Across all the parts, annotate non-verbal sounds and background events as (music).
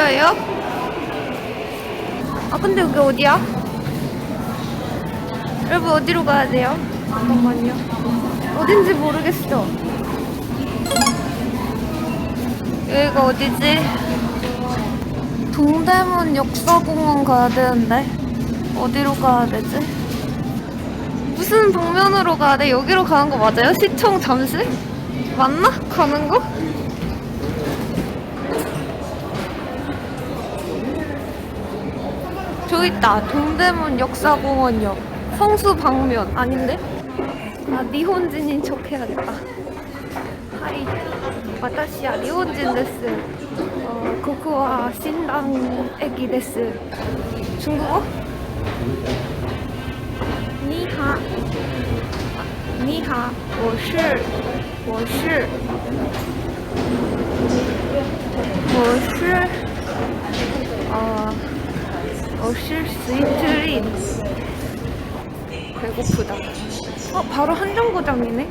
보여요? 아 근데 여기 어디야? 여러분 어디로 가야 돼요? 잠깐만요. 어딘지 모르겠어. 여기가 어디지? 동대문 역사공원 가야 되는데 어디로 가야 되지? 무슨 방면으로 가야 돼? 여기로 가는 거 맞아요? 시청 잠실? 맞나? 가는 거? 저기 있다. 동대문 역사공원역. 성수 방면. 아닌데? 아, 니혼진인 척 해야겠다. 하이. 私は日本人です。어, ここは新蘭駅です。 중국어? 니하. 니하. 我是我是我是어, 我是 스위트린. 배고프다. 어, 바로 한정거장이네.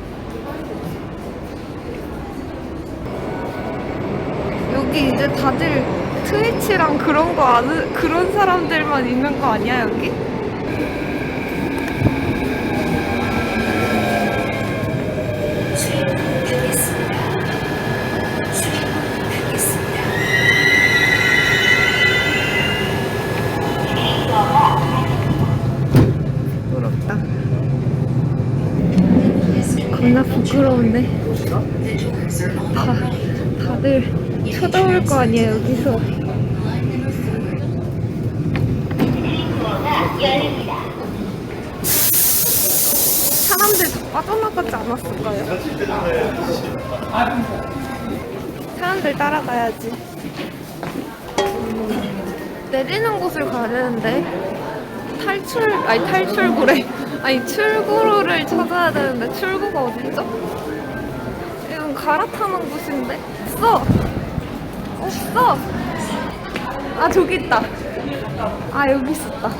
여기 이제 다들 트위치랑 그런 거 아는 그런 사람들만 있는 거 아니야 여기? 겁나 부끄러운데. 다, 다들 쳐다볼 거 아니야 여기서. 사람들 다 빠져나가지 않았을까요? 사람들 따라가야지. 내리는 곳을 가야 되는데 탈출 아니 탈출구래 아니 출구를 찾아야 되는데 출구가 어디죠? 이건 갈아타는 곳인데? 없어! 없어! 아 저기 있다. 아 여기 있었다.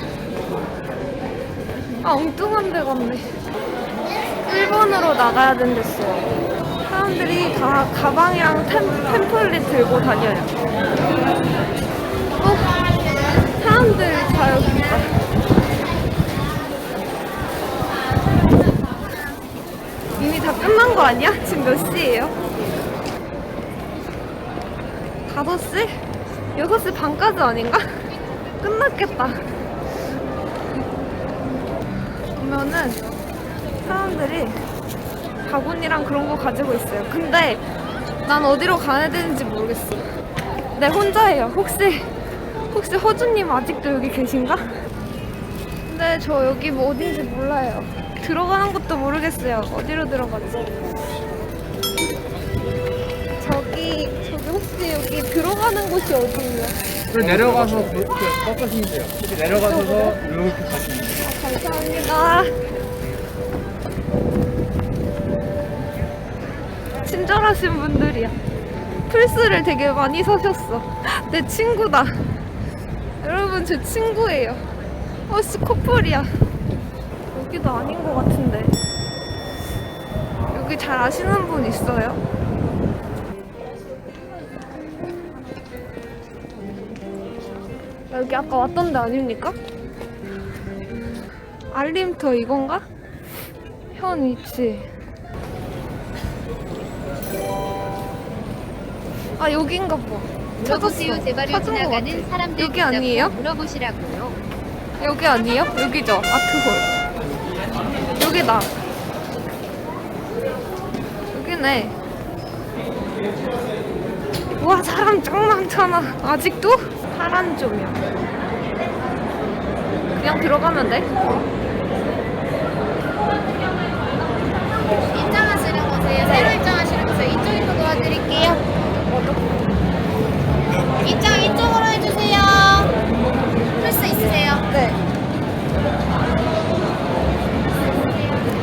아 엉뚱한 데 갔네. 1번으로 나가야 된댔어요 사람들이 다 가방이랑 템, 템플릿 들고 다녀요. 어? 사람들 다 여기 있다 이미 다 끝난 거 아니야? 지금 몇 시예요? 5시? 6시 반까지 아닌가? 끝났겠다. 그러면은 사람들이 바구니랑 그런 거 가지고 있어요. 근데 난 어디로 가야 되는지 모르겠어. 내 혼자예요. 혹시 혹시 허주님 아직도 여기 계신가? 근데 저 여기 뭐 어딘지 몰라요. 들어가는 것도 모르겠어요. 어디로 들어가지? 저기 저기 혹시 여기 들어가는 곳이 어디예요? 그리고 내려가서 이렇게 꺾으시면 돼요. 이렇게 내려가셔서 이렇게 가시면 돼요. 아, 감사합니다. 친절하신 분들이야. 플스를 되게 많이 사셨어. 내 친구다. 여러분, 제 친구예요. 어, 씨, 커플이야. 여기도 아닌 것 같은데. 여기 잘 아시는 분 있어요? 여기 아까 왔던 데 아닙니까? 알림터 이건가? 현 위치. 아 여긴가 봐. 물어보세요. 찾았어. 찾은 것 지나가는 같아. 사람들 여기 아니에요? 물어보시라고요. 여기 아니에요? 여기죠. 아트홀. 여기다. 여기네. 와 사람 짱 많잖아. 아직도? 파란 조명. 그냥 들어가면 돼? 입장하시는 곳에 새로 입장하시는 곳에 이쪽으로 도와드릴게요. 입장 이쪽으로 해주세요. 플스 있으세요? 네.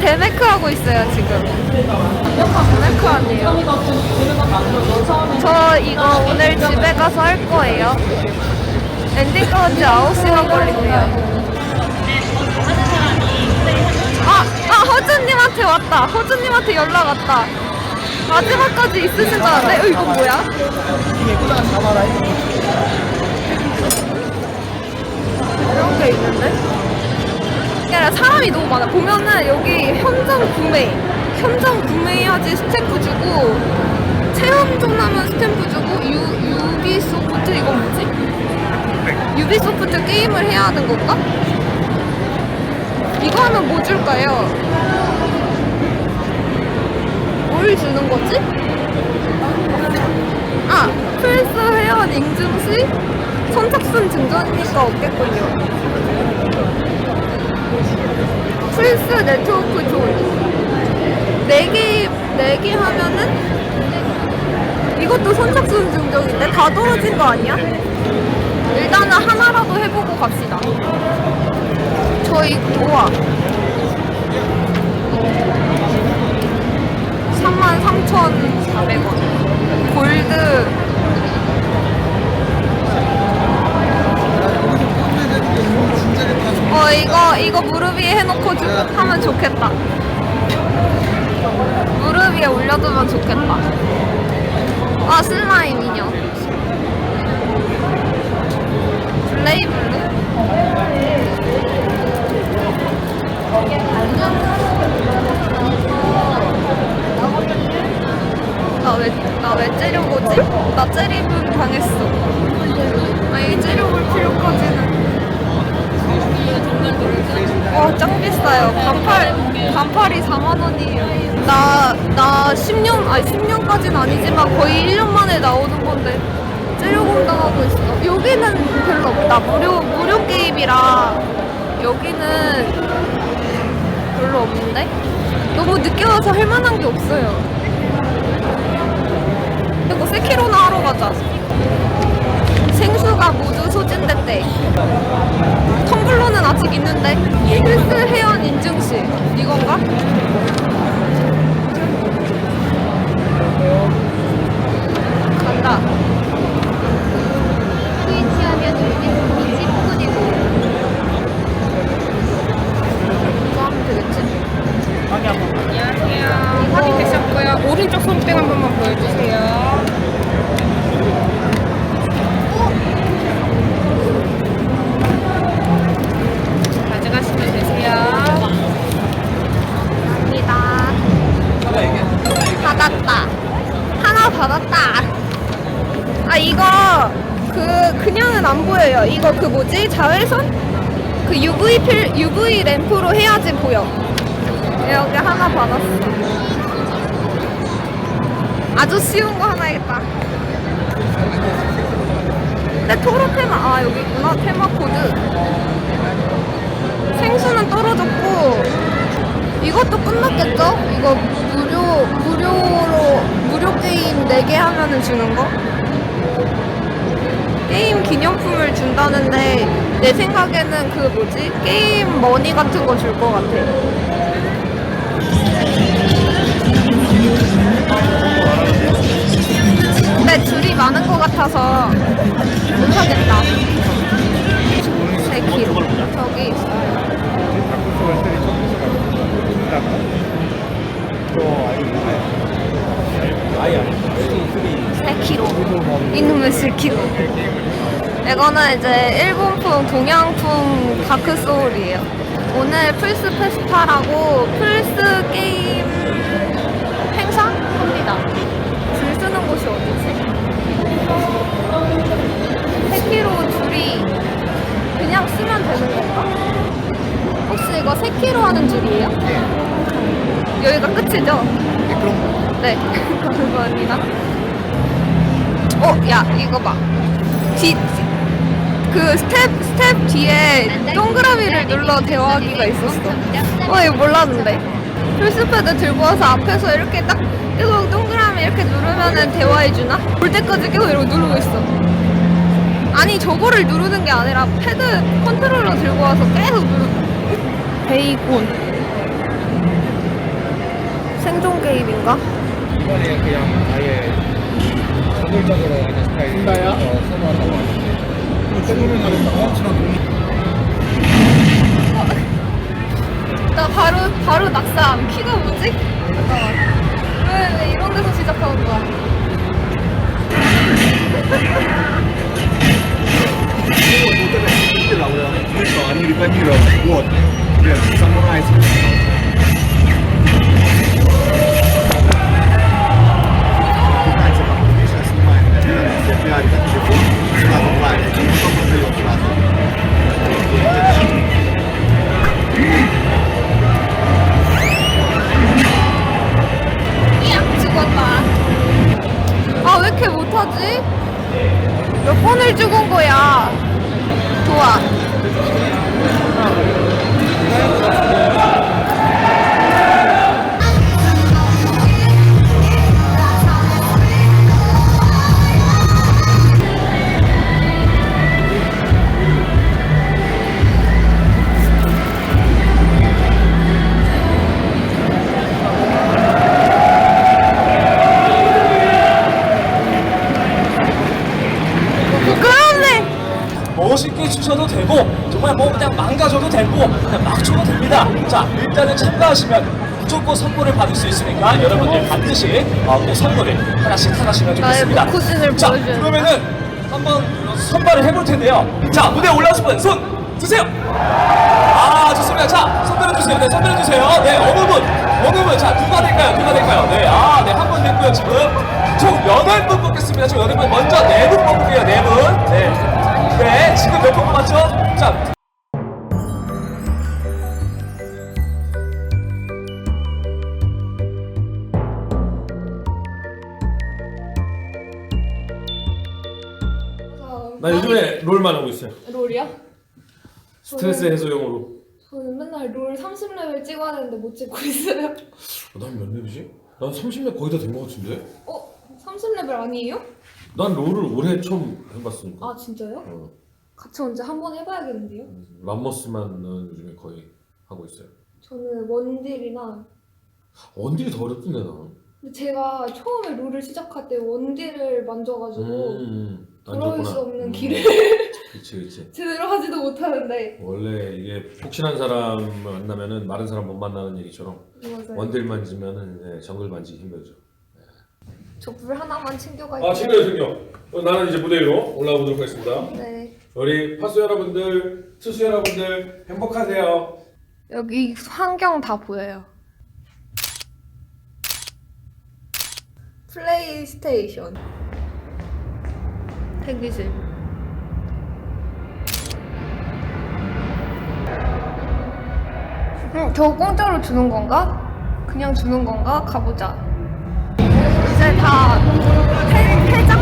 데메크 하고 있어요 지금. 데메크 아니에요. 저 이거 오늘 집에 가서 할 거예요. 엔딩 까지 9시간 걸린대요. 아, 아 허준님한테 왔다. 허준님한테 연락 왔다. 마지막까지 있으신 줄 알았네. 어, 이거 뭐야? 이런 게 있는데? 아니라 사람이 너무 많아. 보면은 여기 현장 구매, 현장 구매해야지 스탬프 주고, 체험 좀 하면 스탬프 주고, 유, 유비소프트 이건 뭐지? 유비소프트 게임을 해야 하는 건가? 이거 하면 뭐 줄까요? 뭘 주는 거지? 아, 플스 회원 인증 시 선착순 증정이니까 없겠군요. 플스 네트워크 존. 4개, 4개 하면은 이것도 선착순 증정인데 다 떨어진 거 아니야? 일단은 하나라도 해보고 갑시다. 저희 도와. 33,400원. 골드. 어, 이거, 이거 무릎 위에 해놓고 주, 하면 좋겠다. 무릎 위에 올려두면 좋겠다. 아, 슬라임 인형. 블레이블루? 나 왜, 나왜 째려보지? 나 째리분 당했어. 아니, 째려볼 필요까지는. 와, 짱 비싸요. 반팔, 반팔이 4만원이에요. 나, 나 10년, 아니 10년까지는 아니지만 거의 1년 만에 나오는 건데. 당하고 있어. 여기는 별로 없다. 무료, 무료 게임이라. 여기는 별로 없는데? 너무 늦게 와서 할 만한 게 없어요. 있는데. 필스 회원 인증시. 이건가? 안 보여요. 이거 그 뭐지 자외선? 그 UV 필 UV 램프로 해야지 보여. 여기 하나 받았어. 아주 쉬운 거 하나 해야겠다. 근데 토로 테마 아 여기 있구나 테마 코드. 생수는 떨어졌고 이것도 끝났겠죠? 이거 무료 무료로 무료 게임 4개 하면은 주는 거? 게임 기념품을 준다는데 내 생각에는 그 뭐지? 게임 머니 같은 거 줄 것 같아. 근데 줄이 많은 것 같아서 못 하겠다. 3kg. 저기 있어요. 아예 3kg. 이놈의 3kg. 이거는 이제 일본풍, 동양풍 다크 소울이에요. 오늘 플스 페스타라고 플스 게임 행사 합니다. 줄 서는 곳이 어디지? 3kg 줄이 그냥 쓰면 되는 건가? 혹시 이거 3kg 하는 줄이에요? 여기가 끝이죠? 네, 감사합니다. (laughs) 어, 야, 이거 봐. 뒤, 그 스텝, 스텝 뒤에 동그라미를 눌러 대화하기가 있었어. 어, 이거 몰랐는데. 플스패드 들고 와서 앞에서 이렇게 딱 계속 동그라미 이렇게 누르면은 대화해주나? 볼 때까지 계속 이러고 누르고 있어. 아니, 저거를 누르는 게 아니라 패드 컨트롤러 들고 와서 계속 누르 베이콘. 생존 게임인가? 이번에 그냥 아예 저돌적으로 하는 스타일을 어, 선호한다고 나 바로 바로 낙상. 키가 뭐지? 왜, 왜 이런 데서 시작하는 거야? 야, 일단은 참가하시면 무조건 선물을 받을 수 있으니까 여러분들 반드시 어, 그 선물을 하나씩 타가시면 나의 좋겠습니다. 목코진을 자. 그러면은 한번 선발을 해볼 텐데요. 자 무대 올라오신 분 손 드세요. 아 좋습니다. 자 선별해 주세요. 네 선별해 주세요. 네 어느 분 어느 분 자 누가 될까요? 누가 될까요? 네 아 네 한 분 됐고요 지금 총 여덟 분 뽑겠습니다. 총 여덟 분 먼저 네 분 뽑을게요. 네 분. 네. 네 지금 몇 분 뽑았죠? 자. 나 요즘에 롤만 하고 있어요. 롤이야? 스트레스 해소용으로. 저는 맨날 롤 30레벨 찍어야 되는데 못 찍고 있어요. 난 몇 렙이지? 난 30렙 거의 다 된 것 같은데? 어? 30레벨 아니에요? 난 롤을 올해 처음 해봤으니까. 아, 진짜요? 어, 같이 언제 한번 해봐야겠는데요? 람머스만은 요즘에 거의 하고 있어요. 저는 원딜이나 원딜이 더 어렵던데 나는. 근데 제가 처음에 롤을 시작할 때 원딜을 만져가지고 음, 안 돌아올. 수 없는 음, 길을 (laughs) 그치 그치. 제대로 하지도 못하는데 원래 이게 폭신한 사람 만나면은 마른 사람 못 만나는 얘기처럼 맞아요. 원딜 만지면은 네, 정글 만지기 힘들죠. 저물 하나만 챙겨갈게요. 아 챙겨요 챙겨. 어, 나는 이제 무대 위로 올라가 보도록 하겠습니다. 네. 우리 파수 여러분들, 투수 여러분들 행복하세요. 여기 환경 다 보여요. 플레이스테이션. 대기실. 응, 저거 공짜로 주는 건가? 그냥 주는 건가? 가보자. 이제 다 회, 회장?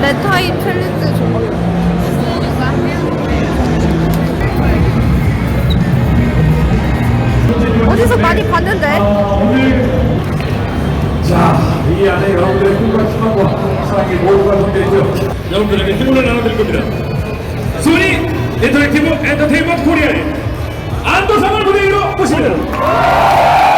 레타이 챌린 어디서 많이 봤는데? 자, 이 안에 여러분들의 꿈과 희망과 사랑이 모두가 담겨 있고요. 여러분들에게 힘을 나눠드릴 겁니다. 소니 인터랙티브 엔터테인먼트 코리아의 안도상을 무대 위로 모십니다.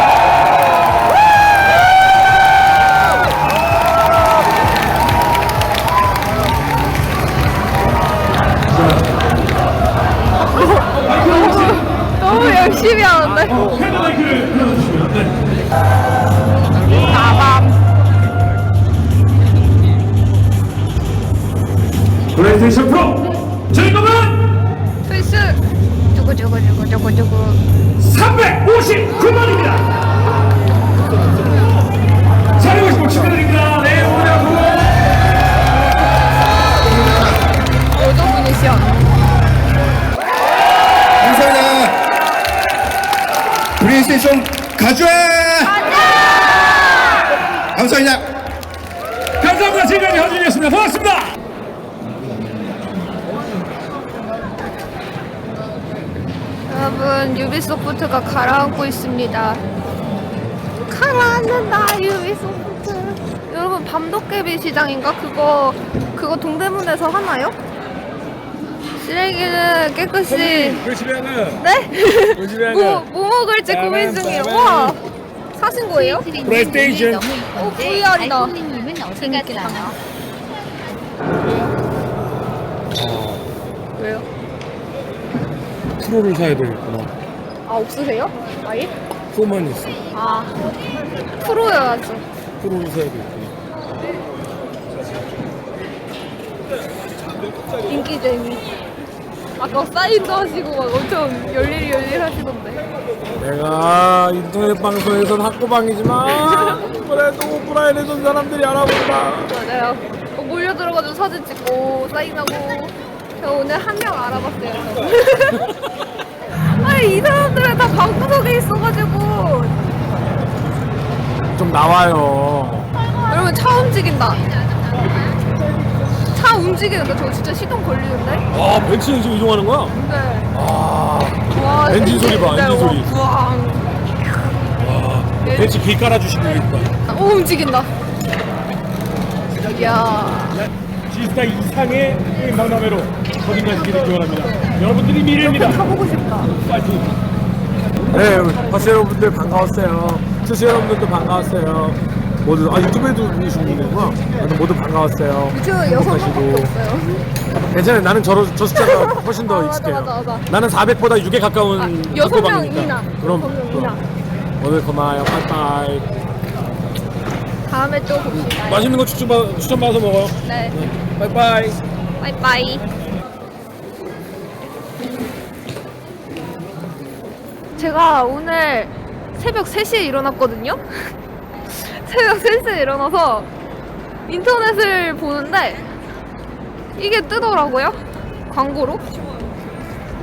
여러분 유비소프트가 가라앉고 있습니다. 가라앉는다 유비소프트. 여러분 밤도깨비 시장인가? 그거 그거 동대문에서 하나요? 쓰레기는 깨끗이 그러시면은 네? 그러시면은 뭐, 뭐 먹을지 고민 중이에요. 와 사신 거예요? 플레이스테이션. 어, VR이다. 알콩님은 어디 갔나요? 왜요? 프로를 사야 되겠구나. 아 없으세요? 아예? 프로만 있어. 아 프로여야죠. 프로를 사야 되겠구나. 인기쟁이. 아까 사인도 하시고 막 엄청 열일이 열일 하시던데. 내가 인터넷 방송에선 학고방이지만 (laughs) 그래도 오프라인에 선 사람들이 알아본다. 맞아요. 어, 몰려 들어가지고 사진 찍고 사인하고. 저 오늘 한 명 알아봤어요. 저. (laughs) 아니 이 사람들은 다 방구석에 있어가지고 좀 나와요. 여러분 차 움직인다. 차 움직이는데 저 진짜 시동 걸리는데? 와 벤츠는 지금 이동하는 거야? 네. 아와 엔진 소리 봐, 엔진 소리. 와, 부앙. 벤츠 길 깔아주시고 있다. 오 움직인다. 이야. 지스타 이상의 박람회로 거듭 가시기를 기원합니다. 여러분들이 미래입니다. 타보고 싶다. 파이팅. 네, 버스 여러분들 반가웠어요. 투수 여러분들도 반가웠어요. 모두 아 유튜브에도. 다들 모두 반가웠어요. 저 여섯 행복하시고. 명밖에 없어요. 괜찮아요. 나는 저, 저 숫자가 훨씬 더 아, 맞아, 익숙해요. 맞아, 맞아. 나는 400보다 6에 가까운 아, 여섯 명 학교방이니까. 이나. 그럼, 여섯 명 그럼. 오늘 고마워요. 빠이빠이. 다음에 또 봅시다. 맛있는 거 추천, 받, 추천 받아서 먹어요. 네. 빠이빠이. 바이바이. 제가 오늘 새벽 3시에 일어났거든요? (laughs) 새벽 3시에 일어나서 인터넷을 보는데 이게 뜨더라고요? 광고로?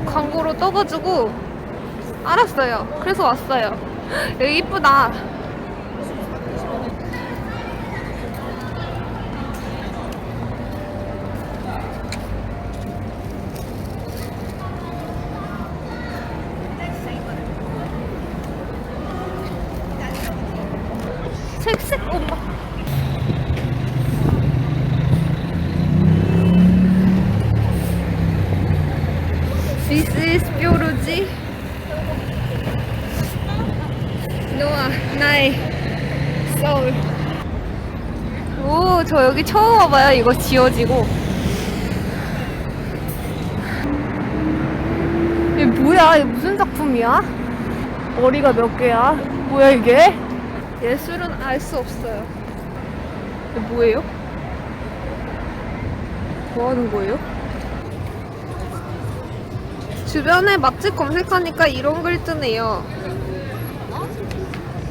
광고로 떠가지고 알았어요. 그래서 왔어요. 여기 (laughs) 이쁘다. 색색 엄마. This is 나의 서울. 오, 저 여기 처음 와봐요. 이거 지어지고. 이게 뭐야? 이게 무슨 작품이야? 머리가 몇 개야? 뭐야 이게? 예술은 알 수 없어요. 이게 뭐예요? 뭐 하는 거예요? 주변에 맛집 검색하니까 이런 글 뜨네요.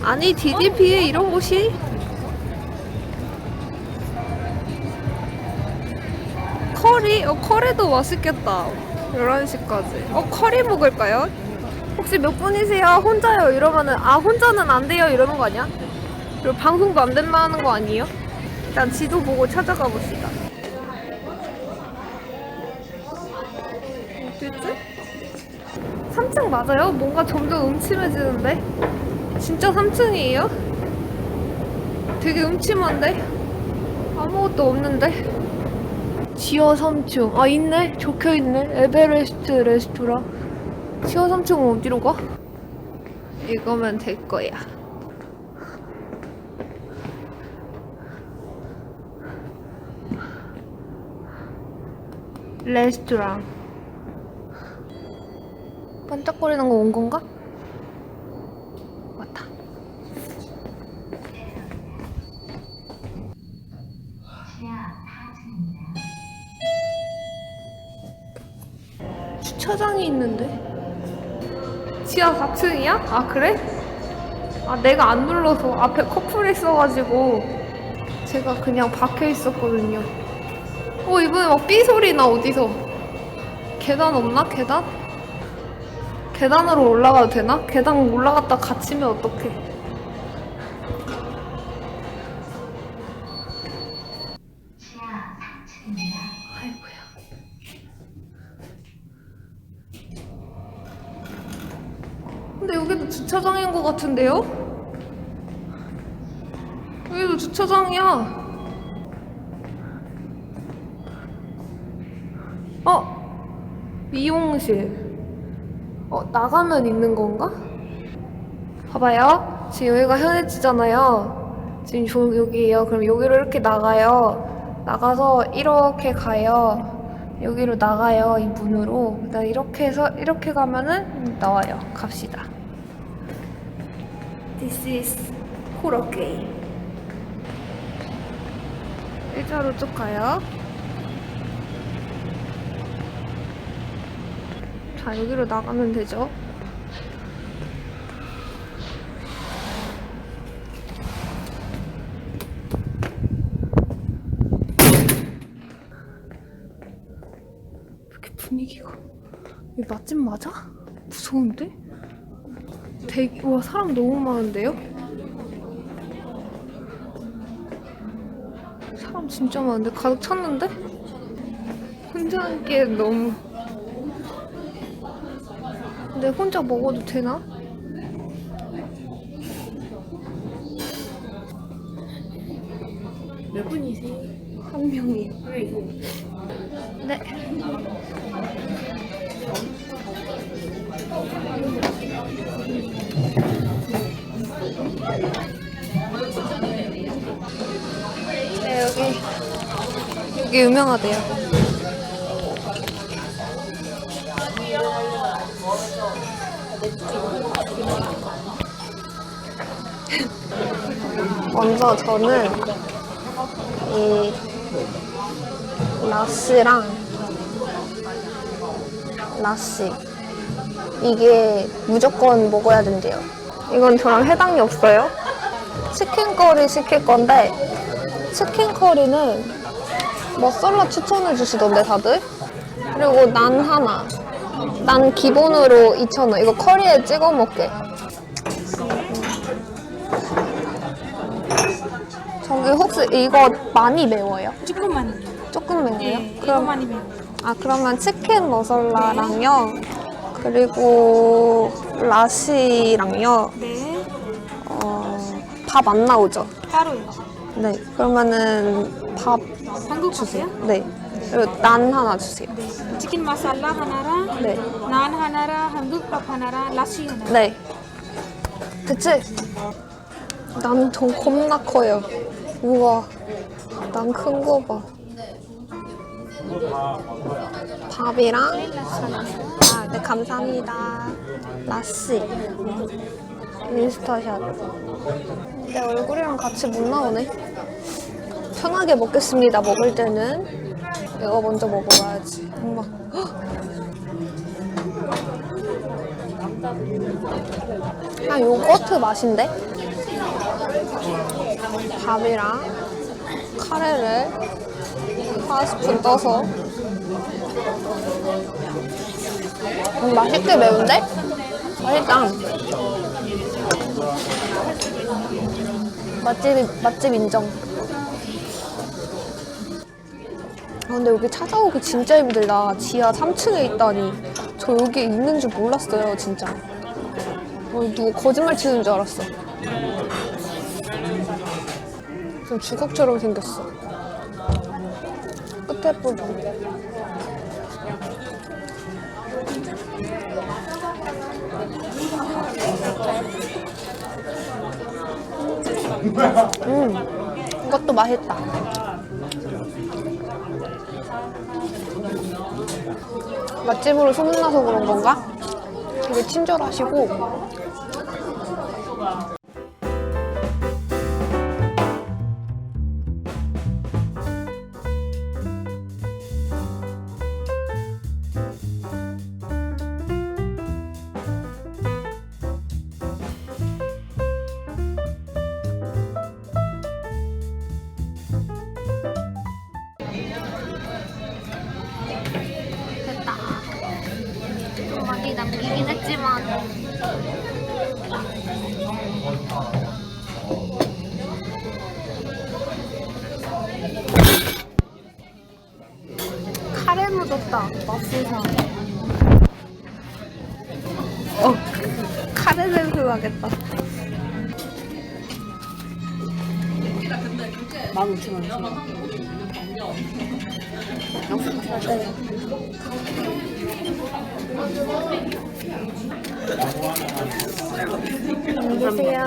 아니, DDP에 이런 곳이? 커리? 어, 커리도 맛있겠다. 11시까지. 어, 커리 먹을까요? 혹시 몇 분이세요? 혼자요? 이러면은, 아, 혼자는 안 돼요? 이러는 거 아니야? 그리고 방송도 안 된다는 거 아니에요? 일단 지도 보고 찾아가 봅시다. 어디지? 3층 맞아요? 뭔가 점점 음침해지는데? 진짜 3층이에요? 되게 음침한데? 아무것도 없는데? 지하 3층. 아, 있네? 적혀 있네. 에베레스트 레스토랑. 지하 3층은 어디로 가? 이거면 될 거야. 레스토랑. 반짝거리는 거 온 건가? 지하 4층이야? 아, 그래? 아, 내가 안 눌러서 앞에 커플이 있어가지고 제가 그냥 박혀 있었거든요. 어, 이번에 막 삐 소리 나, 어디서. 계단 없나? 계단? 계단으로 올라가도 되나? 계단 올라갔다 갇히면 어떡해. 여기도 주차장인 것 같은데요? 여기도 주차장이야. 어, 미용실. 어, 나가면 있는 건가? 봐봐요. 지금 여기가 현해지잖아요. 지금 저 여기에요. 그럼 여기로 이렇게 나가요. 나가서 이렇게 가요. 여기로 나가요 이 문으로 그다음 이렇게 해서 이렇게 가면은 나와요 갑시다 This is horror game. 일자로 쭉 가요. 자, 여기로 나가면 되죠. 이렇게 분위기가. 이 맛집 맞아? 무서운데? 되게, 와, 사람 너무 많은데요? 사람 진짜 많은데? 가득 찼는데? 혼자 앉기엔 너무. 근데 혼자 먹어도 되나? 몇 분이세요? 한 명이요. 네. 여기 유명하대요. (laughs) 먼저 저는 이 라스랑 라시 이게 무조건 먹어야 된대요. 이건 저랑 해당이 없어요. 치킨 커리 시킬 건데 치킨 커리는 머살라 추천해 주시던데 다들. 그리고 난 하나. 난 기본으로 2,000원. 이거 커리에 찍어 먹게. 저기 혹시 이거 많이 매워요? 조금 많이. 조금 매워요? 네, 이거 그럼 많이 매워. 아 그러면 치킨 머살라랑요. 그리고 라시랑요. 네, 어, 밥 안 나오죠? 따로요. 네. 그러면은 밥 한국 주세요? 네. 그리고 난 하나 주세요. 네. 치킨 마살라 하나랑 네. 난 하나랑 한국 밥 하나랑 라시 하나. 네. 됐지? 난좀 겁나 커요. 우와. 난 큰 거 봐. 밥이랑 아, 네 감사합니다. 라시. 인스타샷. 내 얼굴이랑 같이 못 나오네. 편하게 먹겠습니다. 먹을 때는 이거 먼저 먹어봐야지. 엄마. 헉! 아 요거트 맛인데? 밥이랑 카레를 한 스푼 떠서 음, 맛있게 매운데? 맛있다 맛집, 맛집 인정 아 근데 여기 찾아오기 진짜 힘들다 지하 3층에 있다니 저 여기 있는 줄 몰랐어요 진짜 어, 누구 거짓말 치는 줄 알았어. 좀 주걱처럼 생겼어. 끝에 부분. 음, 이것도 맛있다. 맛집으로 소문나서 그런 건가? 되게 친절하시고 카레 냄새 나겠다. 15,000원. 안녕히 계세요.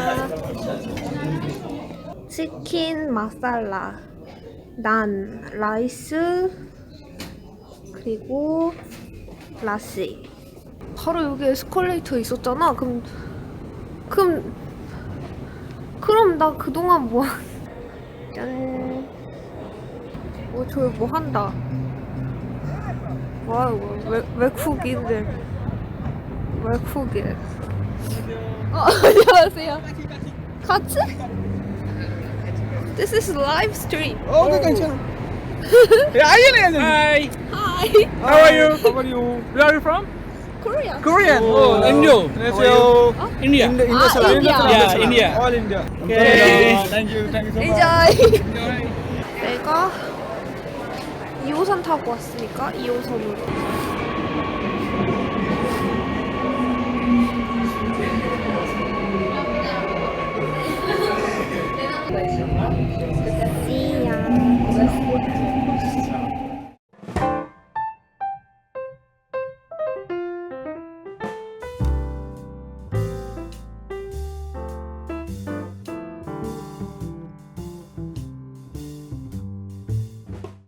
치킨 마살라, 난, 라이스, 그리고 라시. 바로 여기 에스컬레이터 있었잖아. 그럼 그럼 그럼 나 그동안 뭐 짠. 어, 저기 뭐 한다. 이거 외, 외국인들 외국인. 어, 안녕하세요. 같이? This is live stream. 어, 네, 괜찮아. 야, 아이네. Hi. Hi. How are you? How are you? Where are you from? Korea. Korean. Oh, Indo. 안녕하세요. India. Indo, Indo 아, 사람. India. Yeah, India. All India. Okay. Thank you. Thank you so much. Enjoy. 내가 2호선 타고 왔으니까 2호선으로.